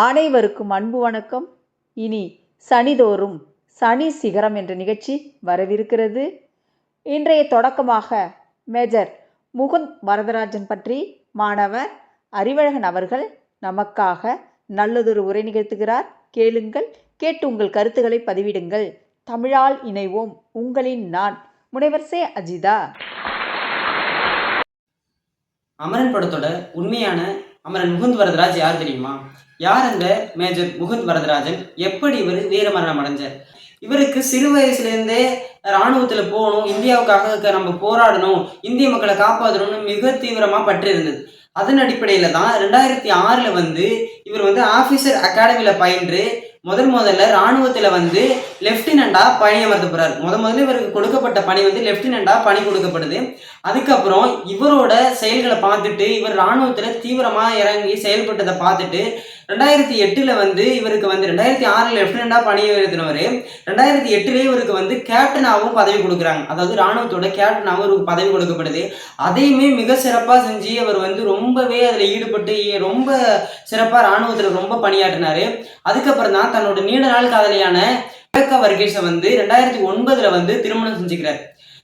அனைவருக்கும் அன்பு வணக்கம். இனி சனிதோறும் சனி சிகரம் என்ற நிகழ்ச்சி வரவிருக்கிறது. இன்றைய தொடக்கமாக மேஜர் முகுந்த் வரதராஜன் பற்றி மாணவர் அறிவழகன் அவர்கள் நமக்காக நல்லதொரு உரை நிகழ்த்துகிறார். கேளுங்கள் கேட்டு உங்கள் கருத்துக்களை பதிவிடுங்கள். தமிழால் இணைவோம் உங்களின் நான் முனைவர் சே அஜிதா. அமரன் படத்தோட உண்மையான அமரன் முகுந்த் வரதராஜ் யார் தெரியுமா? யார் அந்த மேஜர் முகுந்த் வரதராஜன்? எப்படி இவர் வீரமரணம் அடைஞ்சார்? இவருக்கு சிறு வயசுலேருந்தே இராணுவத்தில் போகணும் இந்தியாவுக்காக நம்ம போராடணும் இந்திய மக்களை காப்பாற்றணும்னு மிக தீவிரமாக பற்றி இருந்தது அதன் அடிப்படையில் தான் ரெண்டாயிரத்தி ஆறில் வந்து இவர் வந்து ஆஃபீஸர் அகாடமியில் பயின்று முதல் முதல்ல இராணுவத்தில் வந்து லெஃப்டினண்டா பணியமர்த்த போறாரு. முத முதல்ல இவருக்கு கொடுக்கப்பட்ட பணி வந்து லெஃப்டினண்டா பணி கொடுக்கப்படுது. அதுக்கப்புறம் இவரோட செயல்களை பார்த்துட்டு இவர் இராணுவத்தில் தீவிரமாக இறங்கி செயல்பட்டதை பார்த்துட்டு ரெண்டாயிரத்தி எட்டில் வந்து இவருக்கு வந்து ரெண்டாயிரத்தி ஆறில் லெஃப்டினண்டாக எழுதினவர் ரெண்டாயிரத்தி எட்டுலேயே இவருக்கு வந்து கேப்டனாகவும் பதவி கொடுக்குறாங்க. அதாவது ராணுவத்தோட கேப்டனாகவும் இவருக்கு பதவி கொடுக்கப்படுது. அதையுமே மிக சிறப்பாக செஞ்சு அவர் வந்து ரொம்பவே அதில் ஈடுபட்டு ரொம்ப சிறப்பாக ராணுவத்தில் ரொம்ப பணியாற்றினாரு. அதுக்கப்புறம் தான் தன்னோட நீண்ட நாள் காதலியான ரேகா வர்கீஸை வந்து ரெண்டாயிரத்தி ஒன்பதுல வந்து திருமணம் செஞ்சுக்கிறார்.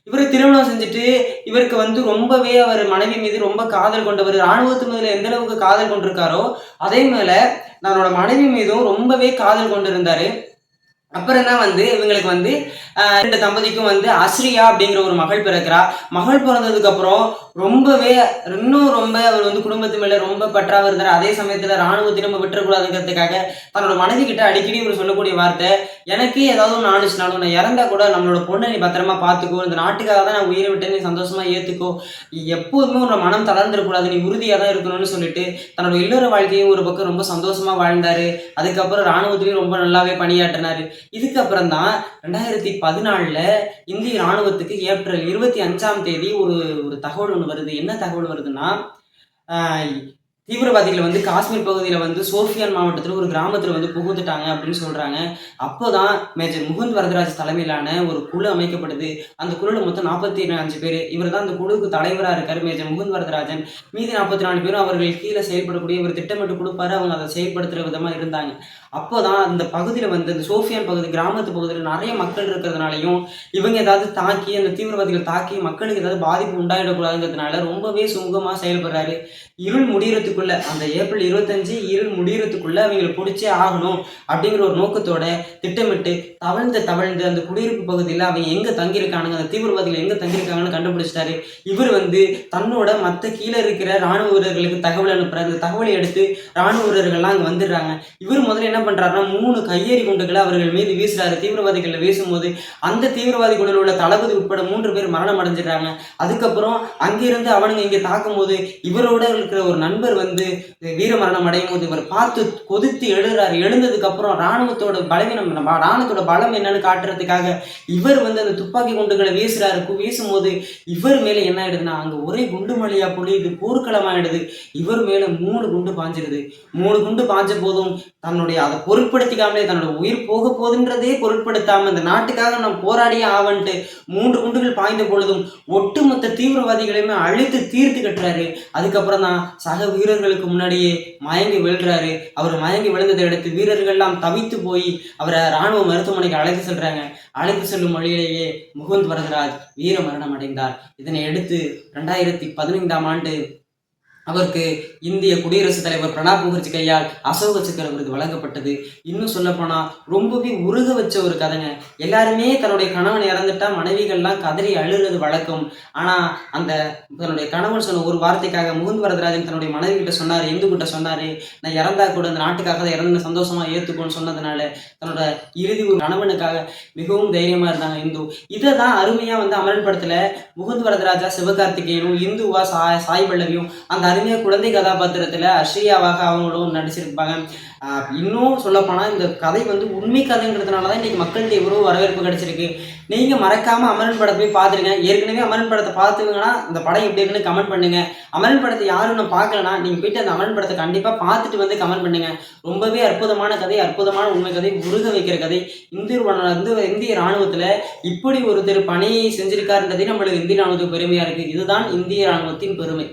இவர் திருமணம் செஞ்சுட்டு இவருக்கு வந்து ரொம்பவே அவர் மனைவி மீது ரொம்ப காதல் கொண்டவர் ராணுவத்து மீதுல எந்த அளவுக்கு காதல் கொண்டிருக்காரோ அதே மேல தன்னோட மனைவி மீதும் ரொம்பவே காதல் கொண்டிருந்தாரு. அப்புறம் தான் வந்து இவங்களுக்கு வந்து ரெண்டு தம்பதிக்கும் வந்து அஸ்ரியா அப்படிங்கிற ஒரு மகள் பிறக்கிறா. மகள் பிறந்ததுக்கு அப்புறம் ரொம்பவே இன்னும் ரொம்ப அவர் வந்து குடும்பத்து மேல ரொம்ப பற்றாக இருந்தார். அதே சமயத்துல ராணுவ விட்டுறக்கூடாதுங்கிறதுக்காக தன்னோட மனைவி கிட்ட அடிக்கடி இவர் சொல்லக்கூடிய வார்த்தை எனக்கு ஏதாவது ஒன்று ஆணுச்சுனாலும் நான் இறந்தா கூட நம்மளோட பொண்ணை நீ பத்திரமா பார்த்துக்கோ இந்த நாட்டுக்காக தான் நான் உயிரை விட்டு நீ சந்தோஷமா ஏத்துக்கோ. எப்போதுமே உன்னோட மனம் தளர்ந்துடக்கூடாது. நீ உறுதியாக தான் இருக்கணும்னு சொல்லிட்டு தன்னோட இல்லற வாழ்க்கையும் ஒரு பக்கம் ரொம்ப சந்தோஷமா வாழ்ந்தாரு. அதுக்கப்புறம் ராணுவத்திலையும் ரொம்ப நல்லாவே பணியாற்றினாரு. இதுக்கப்புறம் தான் ரெண்டாயிரத்தி பதினாலில் இந்திய ராணுவத்துக்கு ஏப்ரல் இருபத்தி அஞ்சாம் தேதி ஒரு ஒரு தகவல் ஒன்று வருது. என்ன தகவல் வருதுன்னா தீவிரவாதிகள் வந்து காஷ்மீர் பகுதியில் வந்து சோஃபியான் மாவட்டத்தில் ஒரு கிராமத்தில் வந்து புகுந்துட்டாங்க அப்படின்னு சொல்கிறாங்க அப்போதான் மேஜர் முகுந்த் வரதராஜ் தலைமையிலான ஒரு குழு அமைக்கப்படுது அந்த குழுவில் மொத்தம் நாற்பத்தி அஞ்சு பேர். இவர் தான் அந்த குழுவுக்கு தலைவராக இருக்கார் மேஜர் முகுந்த் வரதராஜன். மீதி நாற்பத்தி நாலு பேரும் அவர்கள் கீழே செயல்படக்கூடிய இவர் திட்டமிட்டு கொடுப்பாரு. அவங்க அதை செயல்படுத்துகிற விதமாக இருந்தாங்க. அப்போதான் அந்த பகுதியில் வந்து இந்த சோஃபியான் பகுதி கிராமத்து பகுதியில் நிறைய மக்கள் இருக்கிறதுனாலையும் இவங்க ஏதாவது தாக்கி அந்த தீவிரவாதிகள் தாக்கி மக்களுக்கு ஏதாவது பாதிப்பு உண்டாயிடக்கூடாதுங்கிறதுனால ரொம்பவே சுமூகமாக செயல்படுறாரு. இருள் முடியறதுக்குள்ள அந்த ஏப்ரல் இருபத்தஞ்சு இருள் முடியறதுக்குள்ள அவங்களை பிடிச்சே ஆகணும் அப்படிங்கிற ஒரு நோக்கத்தோட திட்டமிட்டு தவழ்ந்து தவழ்ந்து அந்த குடியிருப்பு பகுதியில் அவங்க எங்கே தங்கியிருக்கானுங்க அந்த தீவிரவாதிகள் எங்கே தங்கியிருக்காங்கன்னு கண்டுபிடிச்சிட்டாரு. இவர் வந்து தன்னோட மற்ற கீழே இருக்கிற ராணுவ வீரர்களுக்கு தகவல் அனுப்புறாரு. அந்த தகவலை எடுத்து ராணுவ வீரர்கள்லாம் அங்கே வந்துடுறாங்க. இவர் முதல்ல என்ன என்ன பண்றாருன்னா மூணு கையெறி குண்டுகளை அவர்கள் மீது வீசுறாரு. தீவிரவாதிகளை வீசும்போது அந்த தீவிரவாதி குழுவில் உள்ள தளபதி உட்பட மூன்று பேர் மரணம் அடைஞ்சிடுறாங்க. அதுக்கப்புறம் அங்கிருந்து அவனுங்க இங்கே தாக்கும்போது இவரோட இருக்கிற ஒரு நண்பர் வந்து வீர மரணம் அடையும் போது இவர் பார்த்து கொதித்து எழுறாரு. எழுந்ததுக்கு அப்புறம் ராணுவத்தோட பலவீனம் நம்ம ராணுவத்தோட பலம் என்னன்னு காட்டுறதுக்காக இவர் வந்து அந்த துப்பாக்கி குண்டுகளை வீசுறாரு. வீசும்போது இவர் மேலே என்ன ஆயிடுதுன்னா அங்க ஒரே குண்டு மலையா பொழியுது போர்க்களம் ஆயிடுது இவர் மேலே மூணு குண்டு பாஞ்சிருது. மூணு குண்டு பாஞ்ச போதும் தன்னுடைய அதை பொருட்படுத்திக்காமலே தன்னோட உயிர் போக போகுதுன்றதே பொருட்படுத்தாம இந்த நாட்டுக்காக நான் போராடியே ஆவன்ட்டு மூன்று குண்டுகள் பாய்ந்த பொழுதும் ஒட்டுமொத்த தீவிரவாதிகளையுமே அழித்து தீர்த்து கட்டுறாரு. அதுக்கப்புறம் தான் சக வீரர்களுக்கு முன்னாடியே மயங்கி விழுறாரு. அவர் மயங்கி விழுந்ததை அடுத்து வீரர்கள்லாம் தவித்து போய் அவரை ராணுவ மருத்துவமனைக்கு அழைத்து செல்றாங்க. அழைத்து செல்லும் வழியிலேயே முகுந்த் வரதராஜ் வீர மரணம் அடைந்தார். இதனை அடுத்து ரெண்டாயிரத்தி பதினைந்தாம் ஆண்டு அவருக்கு இந்திய குடியரசுத் தலைவர் பிரணாப் முகர்ஜி கையால் அசோக சக்கர விருது வழங்கப்பட்டது. இன்னும் சொல்லப்போனால் ரொம்பவே உருக வச்ச ஒரு கதைங்க. எல்லாருமே தன்னுடைய கணவன் இறந்துட்டா மனைவிகள்லாம் கதறி அழுகிறது வழக்கம். ஆனால் அந்த தன்னுடைய கணவன் சொன்ன ஒரு வார்த்தைக்காக முகுந்த் வரதராஜன் தன்னுடைய மனைவி கிட்ட சொன்னாரு இந்து கிட்ட சொன்னார் நான் இறந்தா கூட இந்த நாட்டுக்காக தான் இறந்து சந்தோஷமா ஏற்றுக்கோன்னு சொன்னதுனால தன்னோட இறுதி ஒரு கணவனுக்காக மிகவும் தைரியமாக இருந்தாங்க இந்து. இதை தான் அருமையாக வந்து அமரன் படத்தில் முகுந்த் வரதராஜா சிவகார்த்திகேயனும் இந்துவா சாய் சாய் பல்லவியும் அந்த அதுவுமே குழந்தை கதாபாத்திரத்துல அஸ்ரியாவாக அவங்களும் நடிச்சிருப்பாங்க. இன்னும் சொல்லப்போனால் இந்த கதை வந்து உண்மை கதைங்கிறதுனால தான் இன்னைக்கு மக்கள்கிட்ட எவ்வளோ வரவேற்பு கிடைச்சிருக்கு. நீங்க மறக்காம அமரன் படத்தை போய் பார்த்துருங்க ஏற்கனவே அமரன் படத்தை பார்த்துங்கன்னா இந்த படம் எப்படி இருக்குன்னு கமெண்ட் பண்ணுங்க. அமரன் படத்தை யாரும் இன்னும் பார்க்கலனா நீங்க போயிட்டு அந்த அமரன் படத்தை கண்டிப்பா பார்த்துட்டு வந்து கமெண்ட் பண்ணுங்க. ரொம்பவே அற்புதமான கதை அற்புதமான உண்மை கதை உருக வைக்கிற கதை. இந்திய வந்து இந்திய ராணுவத்துல இப்படி ஒருத்தர் பணி செஞ்சிருக்காருன்றதே நம்மளுக்கு இந்திய ராணுவத்துக்கு பெருமையா இருக்கு. இதுதான் இந்திய ராணுவத்தின் பெருமை.